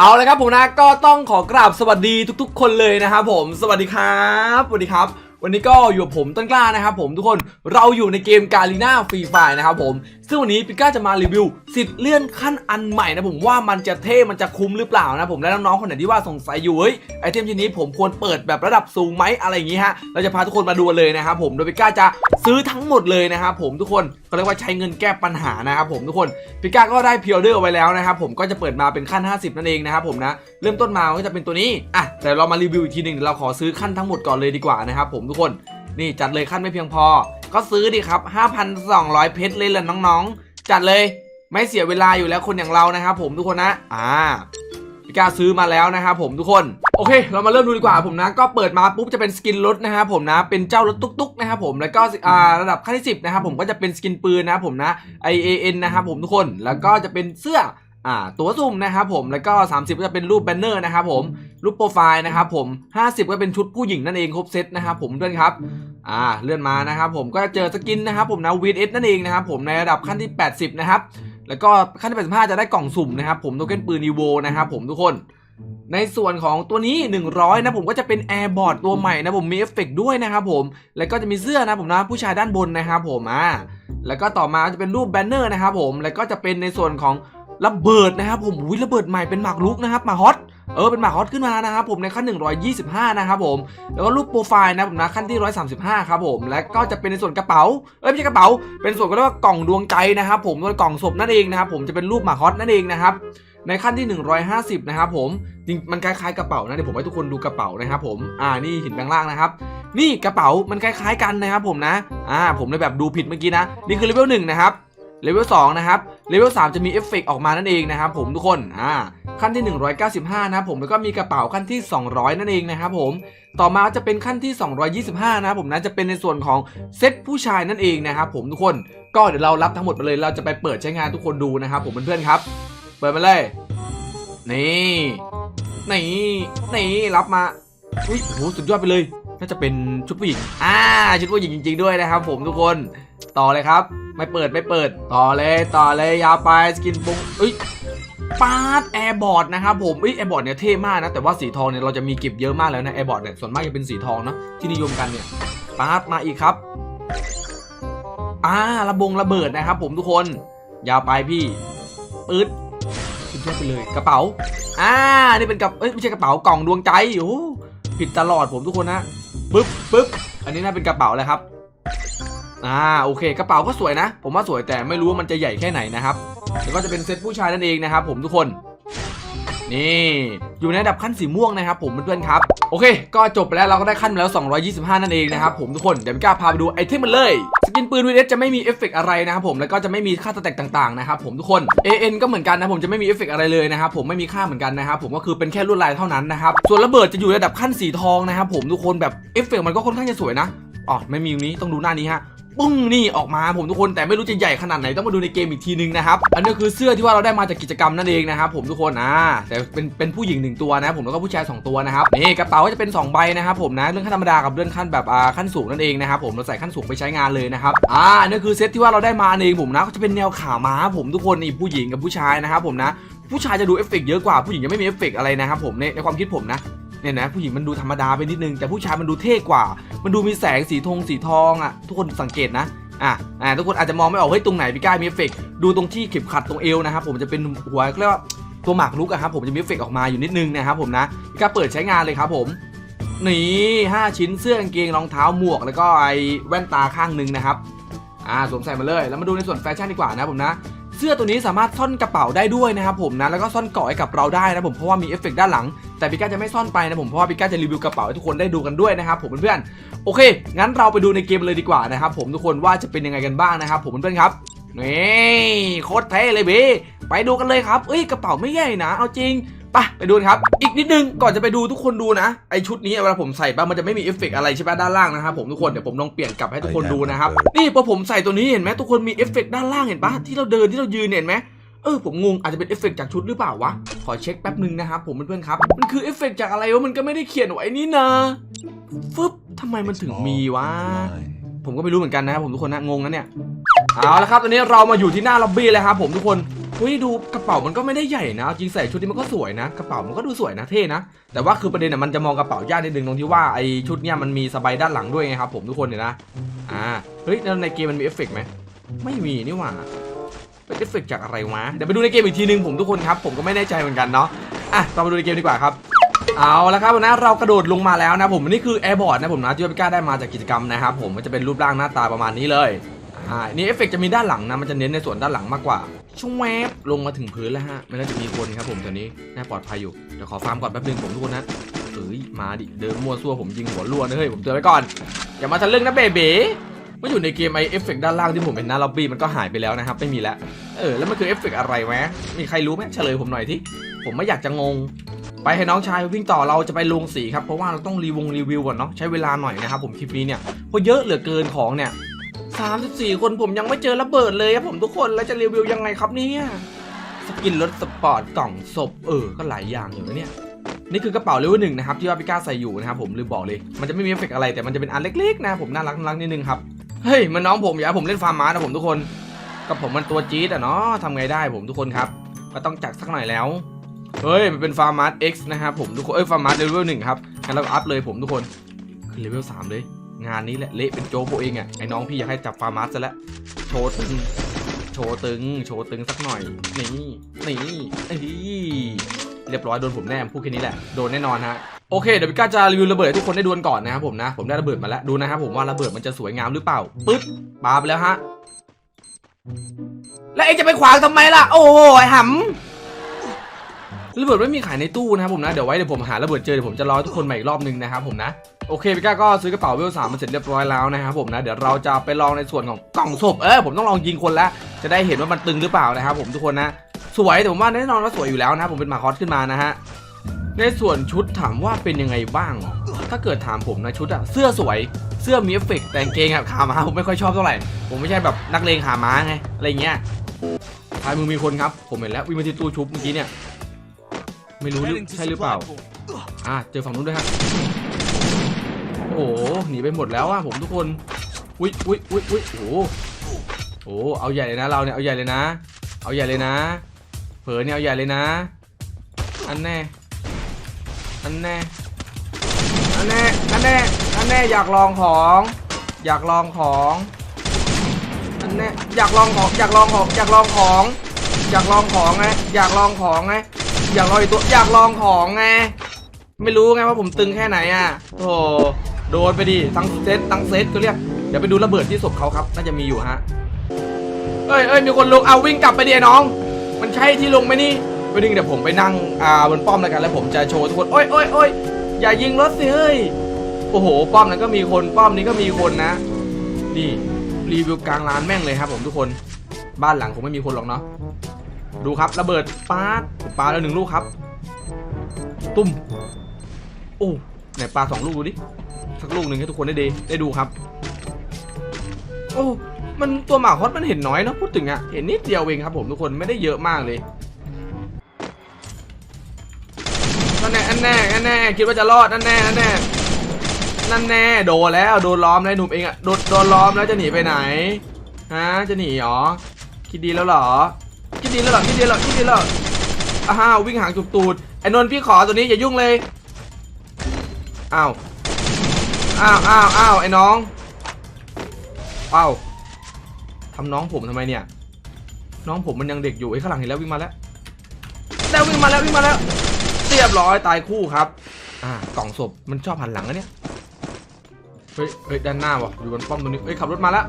เอาเลยครับผมนะก็ต้องขอกราบสวัสดีทุก ๆ คนเลยนะครับผม สวัสดีครับสวัสดีครับวันนี้ก็อยู่กับผมต้นกล้านะครับผมทุกคนเราอยู่ในเกมกาลีนาฟรีไฟนะครับผม ซึ่งวันนี้ปิก้าจะมารีวิวสิทธิ์เลื่อนขั้นอันใหม่นะผมว่ามันจะเท่ มันจะคุ้มหรือเปล่านะผมและน้องๆคนไหนที่ว่าสงสัยอยู่เฮ้ยไอเทมชิ้นนี้ผมควรเปิดแบบระดับสูงไหมอะไรอย่างงี้ฮะเราจะพาทุกคนมาดูเลยนะครับผมโดยปิก้าจะซื้อทั้งหมดเลยนะครับผมทุกคนก็เรียกว่าใช้เงินแก้ปัญหานะครับผมทุกคนพิก้าก็ได้พิออเดอร์ไว้แล้วนะครับผมก็จะเปิดมาเป็นขั้น 50 นั่นเองนะครับผมนะเริ่มต้นมาก็จะเป็นตัวนี้อะแต่เรามารีวิวอีกทีหนึ่งเดี๋ยวเราขอซื้อขั้นทั้งหมดก่อนเลยดีกว่านะครับผมทุกคนนี่จัดเลยขั้นไม่เพียงพอ ก็ซื้อดิครับ 5,200 เพชรเลยล่ะน้องๆ จัดเลยไม่เสียเวลาอยู่แล้วคนอย่างเรานะครับผมทุกคนนะ อ่าพิกาซื้อมาแล้วนะครับผมทุกคน โอเค เรามาเริ่มดูดีกว่าผมนะ ก็เปิดมาปุ๊บจะเป็นสกินรถนะครับผมนะ เป็นเจ้ารถตุ๊กๆนะครับผม แล้วก็อ่าระดับขั้นที่ 10 นะครับผมก็จะเป็นสกินปืนนะครับผมนะ IAN นะครับผมทุกคน แล้วก็จะเป็นเสื้อ อ่าตัวสุ่มนะครับผมแล้วก็ 30 ก็จะเป็นรูปแบนเนอร์นะครับผมรูปโปรไฟล์นะครับผม 50 ก็เป็นชุดผู้หญิงนั่นเองครบเซตนะครับผมเพื่อนครับอ่าเลื่อนมานะครับผมก็จะเจอสกินนะครับผมนะ VS นั่นเองนะครับผมในระดับขั้นที่ 80 นะครับแล้วก็ขั้นที่ 85 จะได้กล่องสุ่มนะครับผมโทเก้นปืนอีโวนะครับผมทุกคนในส่วนของตัวนี้ 100 นะผมก็จะเป็นแอร์บอร์ดตัวใหม่นะผมมีเอฟเฟกต์ด้วยนะครับผม แล้วก็จะมีเสื้อนะผมนะผู้ชายด้านบนนะครับผมอ่าแล้วก็ต่อมาจะเป็นรูปแบนเนอร์นะครับผมแล้วก็จะเป็นในส่วนของ ระเบิดนะครับผมอุ้ยระเบิดใหม่เป็นหมากรุกนะครับหมากฮอตเออเป็นหมากฮอตขึ้นมานะครับผมในขั้น 125 นะครับผมแล้วก็รูปโปรไฟล์นะผมนะขั้นที่ 135 ครับผมแล้วก็จะเป็นในส่วนกระเป๋าเอ้ยไม่ใช่กระเป๋า เป็นส่วนก็เรียกว่ากล่องดวงใจนะครับผมตัวกล่องศพนั่นเองนะครับผมจะเป็นรูปหมากฮอตนั่นเองนะครับในขั้นที่ 150 นะครับผมจริงมันคล้ายๆกระเป๋านะเดี๋ยวผมให้ทุกคนดูกระเป๋านะครับผมอ่านี่หินแบงล่างนะครับนี่กระเป๋ามันคล้ายๆกันนะครับผมนะอ่าผมเลยแบบดูผิดเมื่อกี้นะนี่คือเลเวลหนึ่งนะครับ เลเวลสองนะครับ เลเวลสามจะมีเอฟเฟกออกมานั่นเองนะครับผมทุกคน อ่า ขั้นที่ 195 นะครับผมแล้วก็มีกระเป๋าขั้นที่ 200 นั่นเองนะครับผม ต่อมาจะเป็นขั้นที่ 225 นะครับผมนะจะเป็นในส่วนของเซตผู้ชายนั่นเองนะครับผมทุกคน ก็เดี๋ยวเรารับทั้งหมดมาเลย เราจะไปเปิดใช้งานทุกคนดูนะครับผมเพื่อนๆครับ เปิดมาเลย นี่ นี่ นี่ รับมา อุ้ยโห สุดยอดไปเลย น่าจะเป็นชุดผู้หญิงอ่าชุดผู้หญิงจริง ๆ ด้วยนะครับ ผมทุกคนต่อเลยครับ ไม่เปิดไม่เปิด ต่อเลยต่อเลยยาวไปสกินปุงอุ้ยปาดแอร์บอร์ดนะครับผมอุ้ยแอร์บอร์ดเนี่ยเท่มากนะ แต่ว่าสีทองเนี่ยเราจะมีเก็บเยอะมากแล้วนะแอร์บอร์ดเนี่ยส่วนมากจะเป็นสีทองเนอะที่นิยมกันเนี่ยปาดมาอีกครับอ่าระบงระเบิดนะครับ ผมทุกคนยาวไปพี่ปื๊ดสุดยอดไปเลยกระเป๋า อ่า นี่เป็นกับเอ้ยไม่ใช่กระเป๋ากล่องดวงใจโอ้ผิดตลอดผมทุกคนนะ ปึ๊บปึ๊บอันนี้น่าเป็นกระเป๋าเลยครับอ่าโอเค กระเป๋าก็สวยนะ ผมว่าสวยแต่ไม่รู้ว่ามันจะใหญ่แค่ไหนนะครับแล้วก็จะเป็นเซตผู้ชายนั่นเองนะครับผมทุกคน นี่ อยู่ในระดับขั้นสีม่วงนะครับผมเพื่อนๆครับ โอเค ก็จบไปแล้วเราก็ได้ขั้นมาแล้ว 225 นั่นเองนะครับผมทุกคน เดี๋ยวพี่ก้าพาไปดูไอเทมมันเลย สกินปืนวีเอสจะไม่มีเอฟเฟกต์อะไรนะครับผม แล้วก็จะไม่มีค่าสแต็กต่างๆนะครับผมทุกคน AN ก็เหมือนกันนะผมจะไม่มีเอฟเฟกต์อะไรเลยนะครับผมไม่มีค่าเหมือนกันนะครับผมก็คือเป็นแค่ลวดลายเท่านั้นนะครับ ส่วนระเบิดจะอยู่ในระดับขั้นสีทองนะครับผมทุกคนแบบเอฟเฟกต์มันก็ค่อนข้างจะสวยนะอ๋อไม่มีตรงนี้ต้องดูหน้านี้ฮะ ปุ้งนี่ออกมาผมทุกคนแต่ไม่รู้จะใหญ่ขนาดไหนต้องมาดูในเกมอีกทีนึงนะครับอันนี้คือเสื้อที่ว่าเราได้มาจากกิจกรรมนั่นเองนะครับผมทุกคนอ่าแต่เป็นเป็นผู้หญิงหนึ่งตัวนะผมแล้วก็ผู้ชายสองตัวนะครับนี่กระเป๋าก็จะเป็นสองใบนะครับผมนะเรื่องขั้นธรรมดากับเรื่องขั้นแบบอ่าขั้นสูงนั่นเองนะครับผมเราใส่ขั้นสูงไปใช้งานเลยนะครับอ่าอันนี่คือเซตที่ว่าเราได้มาเองผมนะก็จะเป็นแนวขาม้าผมทุกคนนี่ผู้หญิงกับผู้ชายนะครับผมนะผู้ชายจะดูเอฟเฟกต์เยอะกว่าผู้หญิงจะไม่มีเอฟเฟกอะไรนะครับผมในในความคิดผมนะ เนี่ยนะผู้หญิงมันดูธรรมดาไปนิดนึงแต่ผู้ชายมันดูเท่กว่า มันดูมีแสงสีทองสีทองอะทุกคนสังเกตนะอะอ่าทุกคนอาจจะมองไม่ออกเฮ้ยตรงไหนพี่ก้ามีเอฟเฟกต์ดูตรงที่เข็มขัดตรงเอวนะครับผมจะเป็นหัวเรียกว่าตัวหมากรุกอะครับผมจะมีเอฟเฟกต์ออกมาอยู่นิดนึงนะครับผมนะพี่ก้าเปิดใช้งานเลยครับผมนี่ห้าชิ้นเสื้อกางเกงรองเท้าหมวก แล้วก็ไอแว่นตาข้างหนึงนะครับอ่าสวมใส่มาเลยแล้วมาดูในส่วนแฟชั่นดีกว่านะผมนะ เสื้อตัวนี้สามารถซ่อนกระเป๋าได้ด้วยนะครับผมนะแล้วก็ซ่อนเกาะให้กับเราได้นะผมเพราะว่ามีเอฟเฟกต์ด้านหลัง แต่พี่ก้าจะไม่ซ่อนไปนะผมเพราะว่าพี่ก้าจะรีวิวกระเป๋าให้ทุกคนได้ดูกันด้วยนะครับผมเพื่อนๆโอเค งั้นเราไปดูในเกมเลยดีกว่านะครับผมทุกคนว่าจะเป็นยังไงกันบ้างนะครับผมเพื่อนๆครับนี่โคตรเท่เลยเบไปดูกันเลยครับเอ้ยกระเป๋าไม่ใหญ่นะเอาจริง ไปไปดูกันครับ อีกนิดนึงก่อนจะไปดูทุกคนดูนะไอชุดนี้เวลาผมใส่ไปมันจะไม่มีเอฟเฟกต์อะไรใช่ปะด้านล่างนะครับผมทุกคนเดี๋ยวผมลองเปลี่ยนกลับให้ทุกคนดูนะครับนี่พอผมใส่ตัวนี้เห็นไหมทุกคนมีเอฟเฟกต์ด้านล่างเห็นปะที่เราเดินที่เรายืนเห็นไหมเออผมงงอาจจะเป็นเอฟเฟกต์จากชุดหรือเปล่าวะ ขอเช็คแป๊บหนึ่งนะครับผมเพื่อนๆครับ มันคือเอฟเฟกต์จากอะไรวะมันก็ไม่ได้เขียนไว้นี่นะฟึบทำไมมันถึงมีวะผผมก็ไม่รู้เหมือนกันนะครับผมทุกคนนะงงนะเนี่ยเอาละครับตอนนี้เรามาอยู่ที่หน้าล็อบบี้เลยครับผมทุกคน เฮ้ยดูกระเป๋ามันก็ไม่ได้ใหญ่นะจริงใส่ชุดนี้มันก็สวยนะกระเป๋ามันก็ดูสวยนะเท่นะแต่ว่าคือประเด็นอะมันจะมองกระเป๋ายากนิดนึงตรงที่ว่าไอชุดเนี้ยมันมีสบายด้านหลังด้วยไงครับผมทุกคนเนี่ยนะอ่าเฮ้ยแล้วในเกมมันมีเอฟเฟกต์ไหมไม่มีนี่หว่าเป็นเอฟเฟกต์จากอะไรวะเดี๋ยวไปดูในเกมอีกทีนึงผมทุกคนครับผมก็ไม่แน่ใจเหมือนกันเนาะอะเรามาดูในเกมดีกว่าครับเอาละครับวันนี้เรากระโดดลงมาแล้วนะผมนี่คือแอร์บอร์ดนะผมนะที่พี่ก้าได้มาจากกิจกรรมนะครับผมมันจะเป็นรูปร่างหน้าตาประมาณนี้เลยอ่านี่เอฟเฟกจะมีด้านหลังนะมันจะเน้นในส่วนด้านหลังมากกว่า ช่วงแวบลงมาถึงพื้นแล้วฮะไม่น่าจะมีคนครับผมตอนนี้น่าปลอดภัยอยู่เดี๋ยวขอฟาร์มก่อนแป๊บนึงผมทุกคนนะเอ้ยมาดิเดินมั่วซั่วผมยิงหัวรั่วนะเฮ้ยผมเตือนไว้ก่อนอย่ามาทะลึ่งนะเบเบ้เมื่ออยู่ในเกมไอเอฟเฟกต์ด้านล่างที่ผมเป็นหน้าล็อบบี้มันก็หายไปแล้วนะครับไม่มีแล้วเออแล้วมันคือเอฟเฟกต์อะไรวะมีใครรู้ไหมเฉลยผมหน่อยที่ผมไม่อยากจะงง ไปให้น้องชายวิ่งต่อเราจะไปลงสีครับเพราะว่าเราต้องรีวงรีวิวก่อนเนาะใช้เวลาหน่อยนะครับผมคลิปนี้เนี่ยเพราะเยอะเหลือเกินของเนี่ย 34 คนผมยังไม่เจอระเบิดเลยครับผมทุกคนแล้วจะรีวิวยังไงครับเนี่ยสกินรถสปอร์ตกล่องศพเออ ก็หลายอย่างอยู่นะเนี่ยนี่คือกระเป๋าเลเวลหนึ่งนะครับที่ว่าพี่ก้าใส่อยู่นะครับผมลืมบอกเลย มันจะไม่มีเอฟเฟกต์อะไรแต่มันจะเป็นอันเล็กๆนะผมน่ารักน่ารักนิดนึงครับเฮ้ยมันน้องผมอย่าผมเล่นฟาร์มมานะผมทุกคนก็ผมมันตัวจี๊ดอะเนาะทำไงได้ผมทุกคนครับก็ต้องจัดสักหน่อยแล้วเฮ้ยมันเป็นฟาร์มาร์ X นะครับผมทุกคนเอ้ยฟาร์มาร์เลเวลหนึ่งครับงั้นเราอัพเลยผมทุกคนขึ้นเลเวลสามเลย งานนี้แหละเละเป็นโจ๊กโบเองอะไอ้น้องพี่อยากให้จับฟาร์มาร์ซะแล้วโชว์ตึงโชว์ตึงโชว์ตึงสักหน่อยนี่นี่เอ้ยเรียบร้อยโดนผมแน่พูดแค่นี้แหละโดนแน่นอนฮะโอเคเดี๋ยวพี่ก้าจะรีวิวระเบิดให้ทุกคนได้ดูกันก่อนนะครับผมนะ ผมได้ระเบิดมาแล้วดูนะครับผมว่าระเบิดมันจะสวยงามหรือเปล่าปึ๊บปาไปแล้วฮะแล้วเองจะไปขวางทำไมล่ะ โอ้โหหำระเบิดไม่มีขายในตู้นะครับผมนะ เดี๋ยวไว้เดี๋ยวผมหาระเบิดเจอเดี๋ยวผมจะรอทุกคนใหม่อีกรอบนึงนะครับผมนะ โอเคพี่ก้าก็ซื้อกระเป๋าเวลสามมาเสร็จเรียบร้อยแล้วนะครับผมนะเดี๋ยวเราจะไปลองในส่วนของกล่องศพเออผมต้องลองยิงคนแล้วจะได้เห็นว่ามันตึงหรือเปล่านะครับผมทุกคนนะสวยแต่ผมว่าแน่นอนว่าสวยอยู่แล้วนะผมเป็นมาคอสขึ้นมานะฮะในส่วนชุดถามว่าเป็นยังไงบ้าง ถ้าเกิดถามผมนะชุดอะเสื้อสวยเสื้อมีเอฟเฟกต์แต่งเกงอะขาม้าผมไม่ค่อยชอบเท่าไหร่ ผมไม่ใช่แบบนักเลงขาม้าไงอะไรเงี้ยท้ายมือมีคนครับ ผมเห็นแล้ววิ่งมาที่ตู้ชุบเมื่อกี้เนี่ย ไม่รู้ใช่หรือเปล่า อะเจอฝั่งนู้นด้วยฮะ โอ้โหหนีไปหมดแล้วอะผมทุกคนอุ้ยอุ้ยอุ้ยอุ้ยโอ้โหโอ้โหเอาใหญ่เลยนะเราเนี่ยเอาใหญ่เลยนะ เอาใหญ่เลยนะ เผลอเนี่ยเอาใหญ่เลยนะ อันแน่ อันแน่ อันแน่ อันแน่ อันแน่อยากลองของ อยากลองของ อันแน่อยากลองของอยากลองของอยากลองของอยากลองของไงอยากลองของไงอยากลองอีกตัวอยากลองของไงไม่รู้ไงว่าผมตึงแค่ไหนอะโธ่ โดนไปดิทั้งเซตทั้งเซตก็เรียก เดี๋ยวไปดูระเบิดที่ศพเขาครับ น่าจะมีอยู่ฮะ เอ้ยเอ้ยมีคนลงเอาวิ่งกลับไปดิไอ้น้อง มันใช่ที่ลงไหมนี่ไปดึงเดี๋ยวผมไปนั่งอ่าบนป้อมแล้วกันแล้วผมจะโชว์ทุกคนโอ้ยโอ้ยโอ้ยอย่ายิงรถสิเฮ้ย โอ้โห ป้อมนั้นก็มีคน ป้อมนี้ก็มีคนนะ นี่รีวิวกลางร้านแม่งเลยครับผมทุกคน บ้านหลังคงไม่มีคนหรอกเนาะ ดูครับระเบิดปาดปาแล้วหนึ่งลูกครับ ตุ้ม โอ้ ไหนปลาสองลูกดูดิ สักลูกหนึ่งให้ทุกคนได้ดีได้ดูครับ โอ้ มันตัวหมาฮอตมันเห็นน้อยเนะพูดถึงอะเห็นนิดเดียวเองครับผมทุกคนไม่ได้เยอะมากเลยนั่นแน่นั่นแน่นั่นแน่คิดว่าจะรอดนั่นแน่นั่นแน่นั่นแน่โดนแล้วโดนล้อมแล้วหนุ่มเองอะโดนโดนล้อมแล้วจะหนีไปไหนฮะจะหนีเหรอคิดดีแล้วเหรอคิดดีแล้วหรอคิดดีแล้วคิดดีแล้วอ้าววิ่งหางจุกตูดไอ้นนท์พี่ขอตัวนี้อย่ายุ่งเลย อ้าวอ้าวอ้าวอ้าวไอ้น้องอ้าวทำน้องผมทำไมเนี่ย น้องผมมันยังเด็กอยู่ไอ้ข้างหลังเห็นแล้ววิ่งมาแล้วแล้ววิ่งมาแล้ววิ่งมาแล้วเรียบร้อยตายคู่ครับ อ่ากล่องศพมันชอบหันหลังนะเนี่ยเฮ้ยเฮ้ยด้านหน้าวะอยู่บนป้อมตรงนี้เฮ้ยขับรถมาแล้ว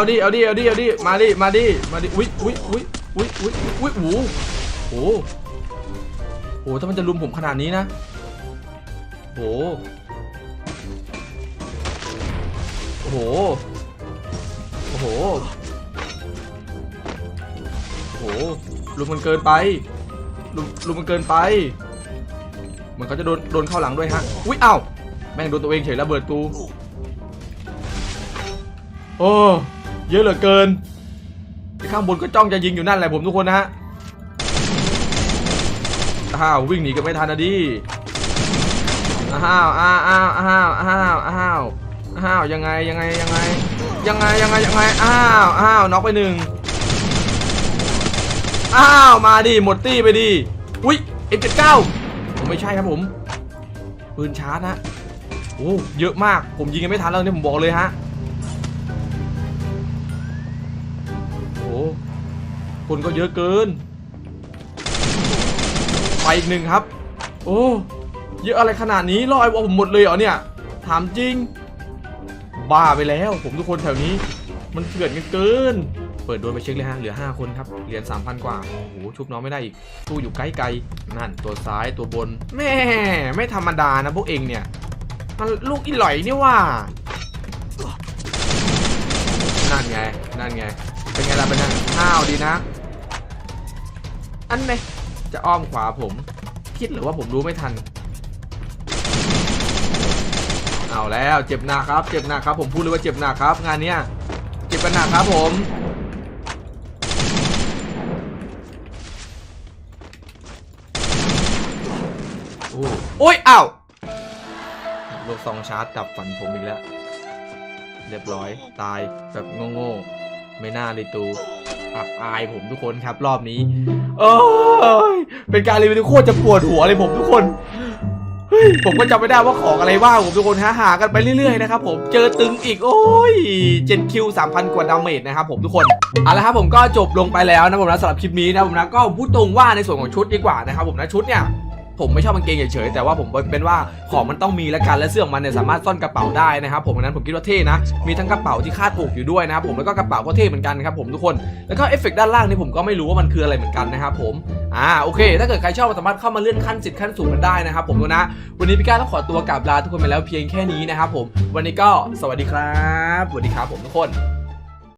เอาดิ เอาดิ เอาดิ เอาดิ มาดิ มาดิ มาดิ อุ้ยอุ้ยอุ้ยอุ้ยอุ้ยอุ้ยโอ้โหโอ้โหโอ้โหถ้ามันจะลุมผมขนาดนี้นะโอ้โหโอ้โห โอ้โห โอ้โห ลุมมันเกินไป ลุมลุมมันเกินไป เหมือนเขาจะโดนโดนเข้าหลังด้วยฮะ อุ้ยเอ้า แม่งโดนตัวเองเฉยระเบิดตูโอ้ เยอะเหลือเกินข้างบนก็จ้องจะยิงอยู่นั่นแหละผมทุกคนนะฮะอ้าววิ่งหนีกันไม่ทันนะดิอ้าวอ้าวอ้าวอ้าวอ้าวอ้าวอ้าวยังไงยังไงยังไงยังไงยังไงยังไงอ้าวอ้าวน็อกไปหนึ่งอ้าวมาดิหมดตี้ไปดิอุ้ยเอ็มเจ็ดเก้าผมไม่ใช่ครับผมปืนชาร์จนะโอ้เยอะมากผมยิงกันไม่ทันแล้วเนี่ยผมบอกเลยฮะ คนก็เยอะเกิน ไปอีกหนึ่งครับ โอ้ เยอะอะไรขนาดนี้รอไอ้วอผมหมดเลยเหรอเนี่ย ถามจริง บ้าไปแล้ว ผมทุกคนแถวนี้ มันเถื่อนกันเกิน เปิดโดนไปเช็คเลยฮะ เหลือ 5 คนครับ เหรียญ3,000 กว่า โอ้โห ชุบน้องไม่ได้อีก ตู้อยู่ไกลๆนั่น ตัวซ้าย ตัวบน แม่ ไม่ธรรมดานะพวกเองเนี่ย มันลูกอีหลอยนี่ว่านั่นไง นั่นไง เป็นไงล่ะเป็นไงห้าวดีนะ อันไหนจะอ้อมขวาผม คิดหรือว่าผมรู้ไม่ทัน เอาแล้วเจ็บหนักครับ เจ็บหนักครับ ผมพูดเลยว่าเจ็บหนักครับ งานเนี้ยเจ็บกันหนักครับผมโอ้ยอ้าวลูกซองชาร์จดับฝันผมอีกแล้ว เรียบร้อยตายแบบโง่ๆไม่น่าเลยตู อับอายผมทุกคนครับรอบนี้ เอ้ยเป็นการรีวิวโคตรจะปวดหัวเลยผมทุกคนผมก็จำไม่ได้ว่าของอะไรบ้างผมทุกคนหาหากันไปเรื่อยๆนะครับผมเจอตึงอีกโอ้ย7คิว3,000 กว่าดาเมจนะครับผมทุกคนเอาละครับผมก็จบลงไปแล้วนะผมนะสำหรับคลิปนี้นะผมนะก็พูดตรงว่าในส่วนของชุดดีกว่านะครับผมนะชุดเนี่ย ผมไม่ชอบกางเกงเฉยๆแต่ว่าผมเป็นว่าของมันต้องมีละกันและเสื้อของมันเนี่ยสามารถซ่อนกระเป๋าได้นะครับผมดังนั้นผมคิดว่าเท่นะมีทั้งกระเป๋าที่คาดอกอยู่ด้วยนะครับผมแล้วก็กระเป๋าก็เท่เหมือนกันครับผมทุกคนแล้วก็เอฟเฟกต์ด้านล่างนี่ผมก็ไม่รู้ว่ามันคืออะไรเหมือนกันนะครับผมอ่าโอเค ถ้าเกิดใครชอบสามารถเข้ามาเลื่อนขั้นสิทธิ์ขั้นสูงกันได้นะครับผมนะ วันนี้พี่ก้าต้องขอตัวกราบลาทุกคนไปแล้วเพียงแค่นี้นะครับผมวันนี้ก็สวัสดีครับสวัสดีครับผมทุกคน